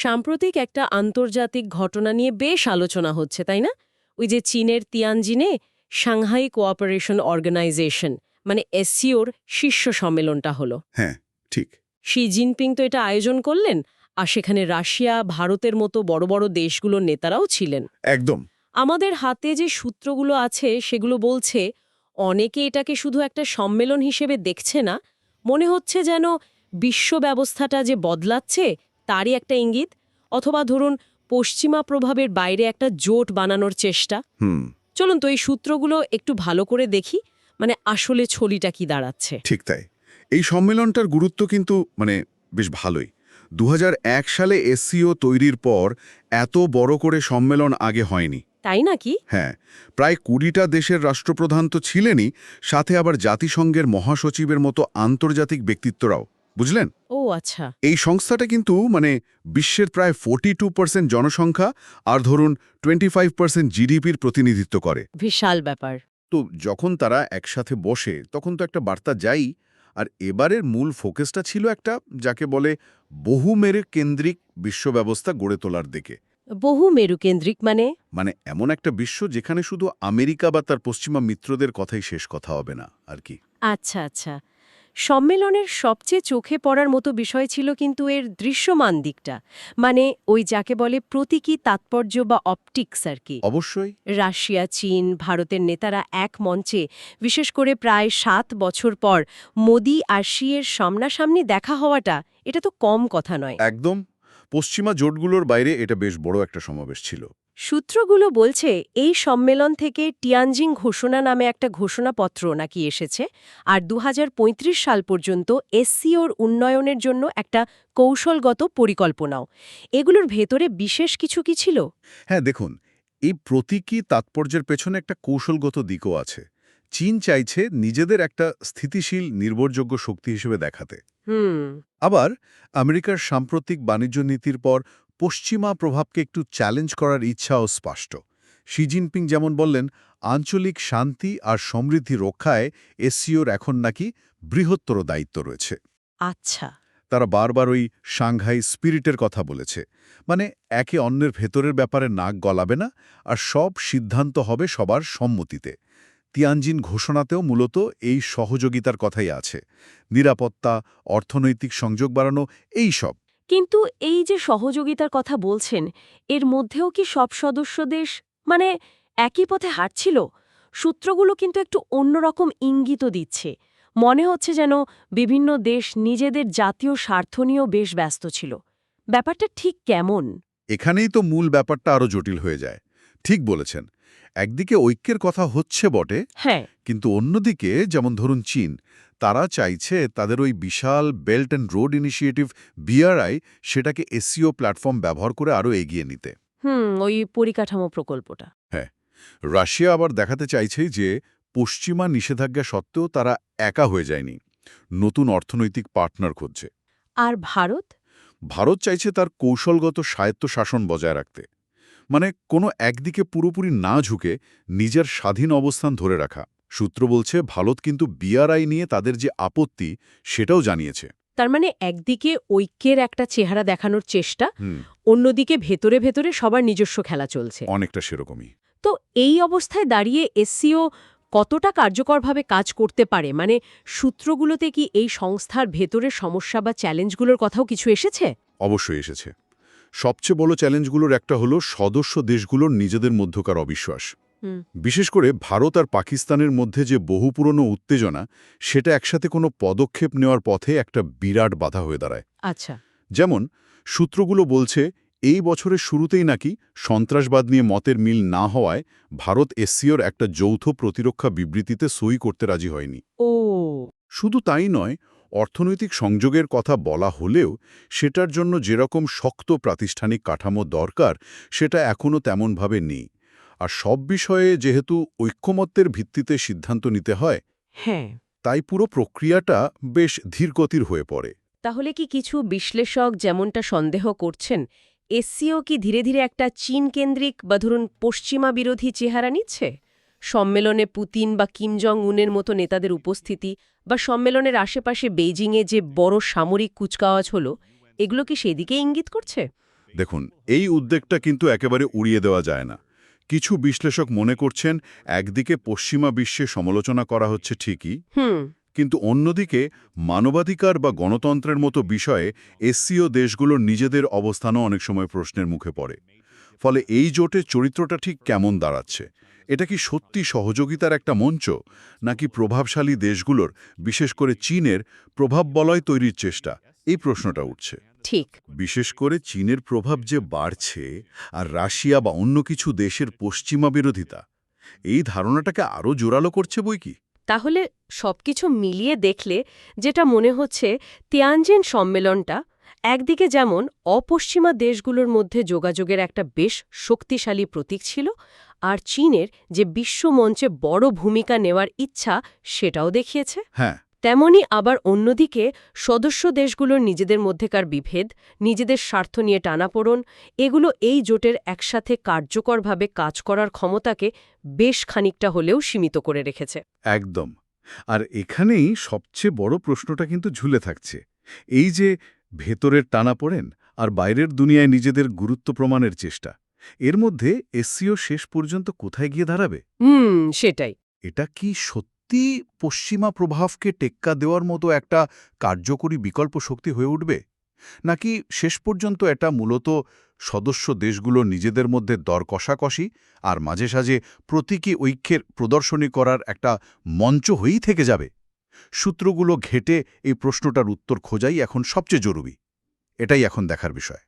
সাম্প্রতিক একটা আন্তর্জাতিক ঘটনা নিয়ে বেশ আলোচনা হচ্ছে তাই না? ওই যে চীনের তিয়ানজিনে সাংহাই কোঅপারেশন অর্গানাইজেশন মানে এসসিওর শীর্ষ সম্মেলনটা হলো। হ্যাঁ ঠিক। শি জিনপিং তো এটা আয়োজন করলেন আর সেখানে রাশিয়া ভারতের মতো বড় বড় দেশগুলোর নেতারাও ছিলেন। একদম। আমাদের হাতে যে সূত্রগুলো আছে সেগুলো বলছে অনেকে এটাকে শুধু একটা সম্মেলন হিসেবে দেখছে না মনে হচ্ছে যেন বিশ্ব ব্যবস্থাটা যে বদলাচ্ছে তারই একটা ইঙ্গিত? অথবা ধরুন পশ্চিমা প্রভাবের বাইরে একটা জোট বানানোর চেষ্টা? হুম। চলুন তো এই সূত্রগুলো একটু ভালো করে দেখি মানে আসলে ছলিটা কি দাঁড়াচ্ছে? ঠিক তাই। এই সম্মেলনটার গুরুত্ব কিন্তু মানে বেশ ভালোই। দু হাজার এক সালে এসসিও তৈরির পর এত বড় করে সম্মেলন আগে হয়নি। তাই নাকি? হ্যাঁ প্রায় কুড়িটা দেশের রাষ্ট্রপ্রধান তো ছিলেনই সাথে আবার জাতিসংঘের মহাসচিবের মতো আন্তর্জাতিক ব্যক্তিত্বরাও। বুঝলেন? ও আচ্ছা। এই সংস্থাটা কিন্তু মানে বিশ্বের প্রায় ফোর্টি টু জনসংখ্যা আর ধরুন টোয়েন্টি ফাইভ জিডিপির প্রতিনিধিত্ব করে। বিশাল ব্যাপার। তো যখন তারা একসাথে বসে তখন তো একটা বার্তা যাই আর এবারের মূল ফোকাসটা ছিল একটা যাকে বলে বহুমেরু কেন্দ্রিক বিশ্ব ব্যবস্থা গড়ে তোলার দিকে। বহু মেরুকেন্দ্রিক মানে? মানে এমন একটা বিশ্ব যেখানে শুধু আমেরিকা বা তার পশ্চিমা মিত্রদের কথাই শেষ কথা হবে না আর কি। আচ্ছা আচ্ছা। সম্মেলনের সবচেয়ে চোখে পড়ার মতো বিষয় ছিল কিন্তু এর দৃশ্যমান দিকটা মানে ওই যাকে বলে প্রতীকী তাৎপর্য বা অপটিক্স আর কি। অবশ্যই। রাশিয়া চীন ভারতের নেতারা এক মঞ্চে বিশেষ করে প্রায় সাত বছর পর মোদি আর শিয়ের সামনাসামনি দেখা হওয়াটা এটা তো কম কথা নয়। একদম। পশ্চিমা জোটগুলোর বাইরে এটা বেশ বড় একটা সমাবেশ ছিল। সূত্রগুলো বলছে এই সম্মেলন থেকে টিয়ানজিং ঘোষণা নামে একটা ঘোষণাপত্র নাকি এসেছে আর দু হাজার পঁয়ত্রিশ সাল পর্যন্ত এসসিওর উন্নয়নের জন্য একটা কৌশলগত পরিকল্পনাও। এগুলোর ভেতরে বিশেষ কিছু কি ছিল? হ্যাঁ দেখুন এই প্রতীকী তাৎপর্যের পেছনে একটা কৌশলগত দিকও আছে। চীন চাইছে নিজেদের একটা স্থিতিশীল নির্ভরযোগ্য শক্তি হিসেবে দেখাতে। হুম। আবার আমেরিকার সাম্প্রতিক বাণিজ্য নীতির পর পশ্চিমা প্রভাবকে একটু চ্যালেঞ্জ করার ইচ্ছাও স্পষ্ট। শি জিনপিং যেমন বললেন আঞ্চলিক শান্তি আর সমৃদ্ধি রক্ষায় এসসিওর এখন নাকি বৃহত্তর দায়িত্ব রয়েছে। আচ্ছা। তারা বারবার ওই সাংঘাই স্পিরিটের কথা বলেছে। মানে একে অন্যের ভেতরের ব্যাপারে নাক গলাবে না আর সব সিদ্ধান্ত হবে সবার সম্মতিতে। তিয়ানজিন ঘোষণাতেও মূলত এই সহযোগিতার কথাই আছে। নিরাপত্তা অর্থনৈতিক সংযোগ বাড়ানো এই সব। কিন্তু এই যে সহযোগিতার কথা বলছেন, এর মধ্যেও কি সব সদস্য দেশ মানে একই পথে হাঁটছিল? সূত্রগুলো কিন্তু একটু অন্যরকম ইঙ্গিত দিচ্ছে। মনে হচ্ছে যেন বিভিন্ন দেশ নিজেদের জাতীয় স্বার্থ নিয়েও বেশ ব্যস্ত ছিল। ব্যাপারটা ঠিক কেমন? এখানেই তো মূল ব্যাপারটা আরও জটিল হয়ে যায়। ঠিক বলেছেন। একদিকে ঐক্যের কথা হচ্ছে বটে হ্যাঁ। কিন্তু অন্যদিকে যেমন ধরুন চীন তারা চাইছে তাদের ওই বিশাল belt and road initiative BRI সেটাকে এসিও প্ল্যাটফর্ম ব্যবহার করে আরও এগিয়ে নিতে। হুম ওই পরিকাঠামো প্রকল্পটা। হ্যাঁ রাশিয়া আবার দেখাতে চাইছে যে পশ্চিমা নিষেধাজ্ঞা সত্ত্বেও তারা একা হয়ে যায়নি নতুন অর্থনৈতিক পার্টনার খুঁজছে। আর ভারত? ভারত চাইছে তার কৌশলগত স্বায়ত্তশাসন বজায় রাখতে। মানে কোনো একদিকে পুরোপুরি না ঝুঁকে নিজের স্বাধীন অবস্থান ধরে রাখা। সূত্র বলছে ভারত কিন্তু বিআরআই নিয়ে তাদের যে আপত্তি সেটাও জানিয়েছে। তার মানে একদিকে ঐক্যের একটা চেহারা দেখানোর চেষ্টা অন্যদিকে ভেতরে ভেতরে সবার নিজস্ব খেলা চলছে। অনেকটা সেরকমই। তো এই অবস্থায় দাঁড়িয়ে এসসিও কতটা কার্যকরভাবে কাজ করতে পারে? মানে সূত্রগুলোতে কি এই সংস্থার ভেতরের সমস্যা বা চ্যালেঞ্জগুলোর কথাও কিছু এসেছে? অবশ্যই এসেছে। সবচেয়ে বড় চ্যালেঞ্জগুলোর একটা হলো সদস্য দেশগুলোর নিজেদের মধ্যকার অবিশ্বাস। বিশেষ করে ভারত আর পাকিস্তানের মধ্যে যে বহু পুরনো উত্তেজনা সেটা একসাথে কোনো পদক্ষেপ নেওয়ার পথে একটা বিরাট বাধা হয়ে দাঁড়ায়। আচ্ছা। যেমন সূত্রগুলো বলছে এই বছরের শুরুতেই নাকি সন্ত্রাসবাদ নিয়ে মতের মিল না হওয়ায় ভারত এসসিওর একটা যৌথ প্রতিরক্ষা বিবৃতিতে সই করতে রাজি হয়নি। ও। শুধু তাই নয় অর্থনৈতিক সংযোগের কথা বলা হলেও সেটার জন্য যেরকম শক্ত প্রাতিষ্ঠানিক কাঠামো দরকার সেটা এখনও তেমনভাবে নেই। আর সব বিষয়ে যেহেতু ঐক্যমত্যের ভিত্তিতে সিদ্ধান্ত নিতে হয় হ্যাঁ। তাই পুরো প্রক্রিয়াটা বেশ ধীরগতির হয়ে পড়ে। তাহলে কি কিছু বিশ্লেষক যেমনটা সন্দেহ করছেন এসসিও কি ধীরে ধীরে একটা চীন কেন্দ্রিক বা ধরুন পশ্চিমা বিরোধী চেহারা নিচ্ছে? সম্মেলনে পুতিন বা কিম জং উনের মতো নেতাদের উপস্থিতি বা সম্মেলনের আশেপাশে বেইজিংয়ে যে বড় সামরিক কুচকাওয়াজ হলো এগুলো কি সেদিকে ইঙ্গিত করছে? দেখুন এই উদ্বেগটা কিন্তু একেবারে উড়িয়ে দেওয়া যায় না। কিছু বিশ্লেষক মনে করছেন একদিকে পশ্চিমা বিশ্বে সমালোচনা করা হচ্ছে ঠিকই কিন্তু অন্যদিকে মানবাধিকার বা গণতন্ত্রের মতো বিষয়ে এসসিও দেশগুলোর নিজেদের অবস্থানও অনেক সময় প্রশ্নের মুখে পড়ে। ফলে এই জোটের চরিত্রটা ঠিক কেমন দাঁড়াচ্ছে? এটা কি সত্যি সহযোগিতার একটা মঞ্চ নাকি প্রভাবশালী দেশগুলোর বিশেষ করে চীনের প্রভাব বলয় তৈরির চেষ্টা? এই প্রশ্নটা উঠছে। ঠিক। বিশেষ করে চীনের প্রভাব যে বাড়ছে আর রাশিয়া বা অন্য কিছু দেশের পশ্চিমা বিরোধিতা এই ধারণাটাকে আরও জোরালো করছে বই কি? তাহলে সবকিছু মিলিয়ে দেখলে যেটা মনে হচ্ছে তিয়ানজিন সম্মেলনটা একদিকে যেমন অপশ্চিমা দেশগুলোর মধ্যে যোগাযোগের একটা বেশ শক্তিশালী প্রতীক ছিল আর চীনের যে বিশ্বমঞ্চে বড় ভূমিকা নেওয়ার ইচ্ছা সেটাও দেখিয়েছে। হ্যাঁ। তেমনি আবার অন্যদিকে সদস্য দেশগুলোর নিজেদের মধ্যেকার বিভেদ নিজেদের স্বার্থ নিয়ে টানাপোড়ন এগুলো এই জোটের একসাথে কার্যকরভাবে কাজ করার ক্ষমতাকে বেশ খানিকটা হলেও সীমিত করে রেখেছে। একদম। আর এখানেই সবচেয়ে বড় প্রশ্নটা কিন্তু ঝুলে থাকছে। এই যে ভেতরের টানা পড়েন আর বাইরের দুনিয়ায় নিজেদের গুরুত্ব প্রমাণের চেষ্টা। এর মধ্যে এসসিও শেষ পর্যন্ত কোথায় গিয়ে দাঁড়াবে? হুম সেটাই। এটা কি সত্যি পশ্চিমা প্রভাবকে টেক্কা দেওয়ার মতো একটা কার্যকরী বিকল্প শক্তি হয়ে উঠবে? নাকি শেষ পর্যন্ত এটা মূলত সদস্য দেশগুলো নিজেদের মধ্যে দর কষাকষি আর মাঝে সাঝে প্রতীকী ঐক্যের প্রদর্শনী করার একটা মঞ্চ হয়েই থেকে যাবে? সূত্রগুলো ঘেটে এই প্রশ্নটার উত্তর খোঁজাই এখন সবচেয়ে জরুরি। এটাই এখন দেখার বিষয়।